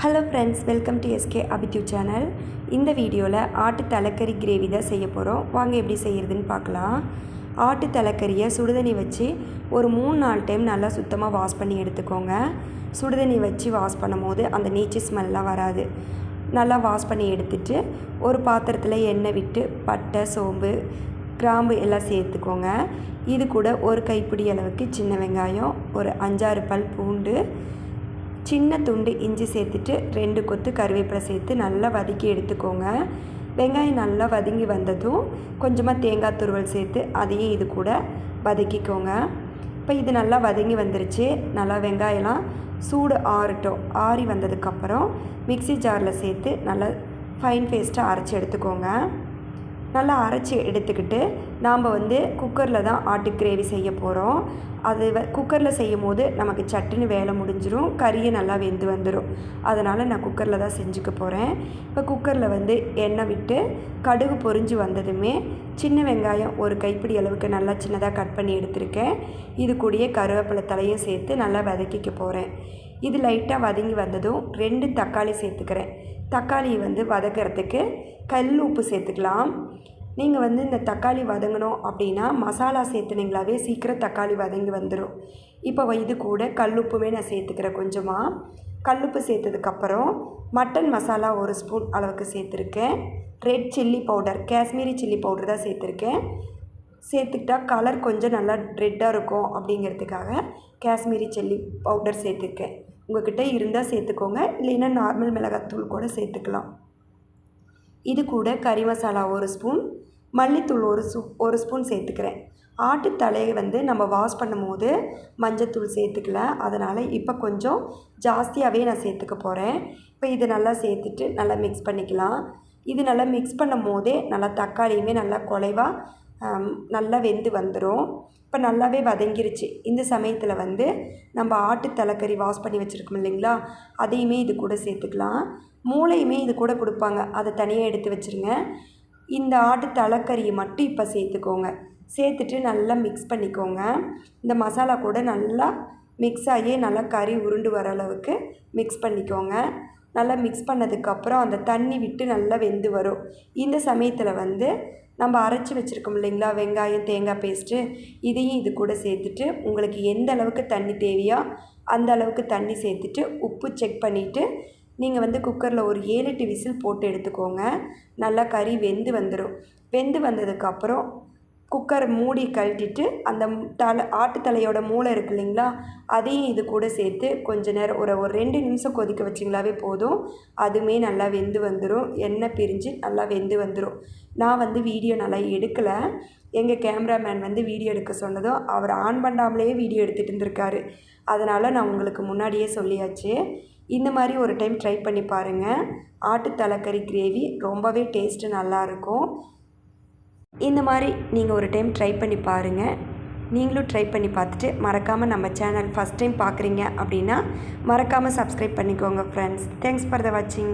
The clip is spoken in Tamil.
Hello friends welcome to SK அபித்யூ channel இந்த வீடியோவில் ஆட்டு தலைக்கறி கிரேவி தான் செய்ய போகிறோம் வாங்க எப்படி செய்கிறதுன்னு பார்க்கலாம். ஆட்டு தலைக்கறியை சுடுதண்ணி வச்சு ஒரு மூணு நாலு டைம் நல்லா சுத்தமாக வாஷ் பண்ணி எடுத்துக்கோங்க. சுடுதண்ணி வச்சு வாஷ் பண்ணும்போது அந்த நீச்சு ஸ்மெல்லாம் வராது. நல்லா வாஷ் பண்ணி எடுத்துட்டு ஒரு பாத்திரத்தில் எண்ணெய் விட்டு பட்டை சோம்பு கிராம்பு எல்லாம் சேர்த்துக்கோங்க. இது கூட ஒரு கைப்பிடி அளவுக்கு சின்ன வெங்காயம் ஒரு அஞ்சாறு பல் பூண்டு சின்ன துண்டு இஞ்சி சேர்த்துட்டு ரெண்டு கொத்து கருவேப்பிலை சேர்த்து நல்லா வதக்கி எடுத்துக்கோங்க. வெங்காயம் நல்லா வதங்கி வந்ததும் கொஞ்சமாக தேங்காய் துருவல் சேர்த்து அதையும் இது கூட வதக்கிக்கோங்க. இப்போ இது நல்லா வதங்கி வந்துருச்சு. நல்லா வெங்காயம்லாம் சூடு ஆறட்டும். ஆறி வந்ததுக்கப்புறம் மிக்ஸி ஜாரில் சேர்த்து நல்லா ஃபைன் பேஸ்ட்டாக அரைச்சி எடுத்துக்கோங்க. நல்லா அரைச்சி எடுத்துக்கிட்டு நாம் வந்து குக்கரில் தான் ஆட்டு கிரேவி செய்ய போகிறோம் அது வ குக்கரில் செய்யும் போது நமக்கு சட்டுன்னு வேலை முடிஞ்சிடும் கறியை நல்லா வெந்து வந்துடும் அதனால் நான் குக்கரில் தான் செஞ்சுக்க போகிறேன் இப்போ குக்கரில் வந்து எண்ணெய் விட்டு கடுகு பொறிஞ்சு வந்ததுமே சின்ன வெங்காயம் ஒரு கைப்பிடி அளவுக்கு நல்லா சின்னதாக கட் பண்ணி எடுத்திருக்கேன். இது கூடயே கருவேப்பிலை தலையும் சேர்த்து நல்லா வதக்கிக்க போகிறேன் இது லைட்டாக வதங்கி வந்ததும் ரெண்டு தக்காளி சேர்த்துக்கிறேன். தக்காளியை வந்து வதக்கிறதுக்கு கல் உப்பு சேர்த்துக்கலாம். நீங்கள் வந்து இந்த தக்காளி வதங்கணும் அப்படின்னா மசாலா சேர்த்துனீங்களாவே சீக்கிரம் தக்காளி வதங்கி வந்துடும் இப்போ இது கூட கல்லுப்புமே நான் சேர்த்துக்கிறேன் கொஞ்சமாக கல்லுப்பு சேர்த்ததுக்கப்புறம் மட்டன் மசாலா ஒரு ஸ்பூன் அளவுக்கு சேர்த்துருக்கேன். Red chilli powder Kashmiri chilli powder தான் சேர்த்துருக்கேன். சேர்த்துக்கிட்டா கலர் கொஞ்சம் நல்லா ரெட்டாக இருக்கும் அப்படிங்கிறதுக்காக காஷ்மீரி சில்லி பவுடர் சேர்த்துருக்கேன். உங்கள்கிட்ட இருந்தால் சேர்த்துக்கோங்க. இல்லைன்னா நார்மல் மிளகாத்தூள் கூட சேர்த்துக்கலாம். இது கூட கறி மசாலா ஒரு ஸ்பூன் மல்லித்தூள் ஒரு சூ ஒரு ஸ்பூன் சேர்த்துக்கிறேன். ஆட்டு தலையை வந்து நம்ம வாஷ் பண்ணும் போது மஞ்சத்தூள் சேர்த்துக்கல. அதனால் இப்போ கொஞ்சம் ஜாஸ்தியாகவே நான் சேர்த்துக்க போகிறேன் இப்போ இது நல்லா சேர்த்துட்டு நல்லா மிக்ஸ் பண்ணிக்கலாம். இது நல்லா மிக்ஸ் பண்ணும் போதே நல்லா தக்காளியுமே நல்லா குலைவாக நல்லா வெந்து வந்துடும் இப்போ நல்லாவே வதங்கிருச்சு. இந்த சமயத்தில் வந்து நம்ம ஆட்டு தலைக்கறி வாஷ் பண்ணி வச்சுருக்கோம் இல்லைங்களா? அதையுமே இது கூட சேர்த்துக்கலாம். மூளையுமே இது கூட கொடுப்பாங்க. அதை தனியாக எடுத்து வச்சுருங்க. இந்த ஆட்டு தலைக்கறியை மட்டும் இப்போ சேர்த்துக்கோங்க. சேர்த்துட்டு நல்லா மிக்ஸ் பண்ணிக்கோங்க. இந்த மசாலா கூட நல்லா மிக்ஸ் ஆகி நல்லா கறி உருண்டு வர அளவுக்கு மிக்ஸ் பண்ணிக்கோங்க. நல்லா மிக்ஸ் பண்ணதுக்கப்புறம் அந்த தண்ணி விட்டு நல்லா வெந்து வரும். இந்த சமயத்தில் வந்து நம்ம அரைச்சி வச்சுருக்கோம் இல்லைங்களா? வெங்காயம் தேங்காய் பேஸ்ட்டு இதையும் இது கூட சேர்த்துட்டு உங்களுக்கு எந்த அளவுக்கு தண்ணி தேவையோ அந்த அளவுக்கு தண்ணி சேர்த்துட்டு உப்பு செக் பண்ணிவிட்டு நீங்கள் வந்து குக்கரில் ஒரு ஏழு எட்டு விசில் போட்டு எடுத்துக்கோங்க. நல்லா கறி வெந்து வந்துடும் வெந்து வந்ததுக்கப்புறம் குக்கர் மூடி கழட்டிட்டு அந்த தலை ஆட்டு தலையோட மூளை இருக்கு இல்லைங்களா? அதையும் இது கூட சேர்த்து கொஞ்ச நேரம் ஒரு ஒரு ரெண்டு நிமிஷம் கொதிக்க வச்சிங்களாவே போதும். அதுவுமே நல்லா வெந்து வந்துடும் எண்ணெய் பிரிஞ்சு நல்லா வெந்து வந்துடும் நான் வந்து வீடியோ நல்லா எடுக்கலை. எங்கள் கேமராமேன் வந்து வீடியோ எடுக்க சொன்னதும் அவர் ஆன் பண்ணாமலேயே வீடியோ எடுத்துகிட்டு இருந்திருக்காரு. அதனால் நான் உங்களுக்கு முன்னாடியே சொல்லியாச்சு. இந்த மாதிரி ஒரு டைம் ட்ரை பண்ணி பாருங்கள் ஆட்டு தலைக்கறி கிரேவி ரொம்பவே டேஸ்ட்டு நல்லாயிருக்கும் இந்த மாதிரி நீங்கள் ஒரு டைம் ட்ரை பண்ணி பாருங்கள் நீங்களும் ட்ரை பண்ணி பார்த்துட்டு மறக்காமல் நம்ம சேனல் ஃபஸ்ட் டைம் பார்க்குறீங்க அப்படின்னா மறக்காமல் சப்ஸ்கிரைப் பண்ணிக்கோங்க ஃப்ரெண்ட்ஸ் தேங்க்ஸ் ஃபார் த வாட்சிங்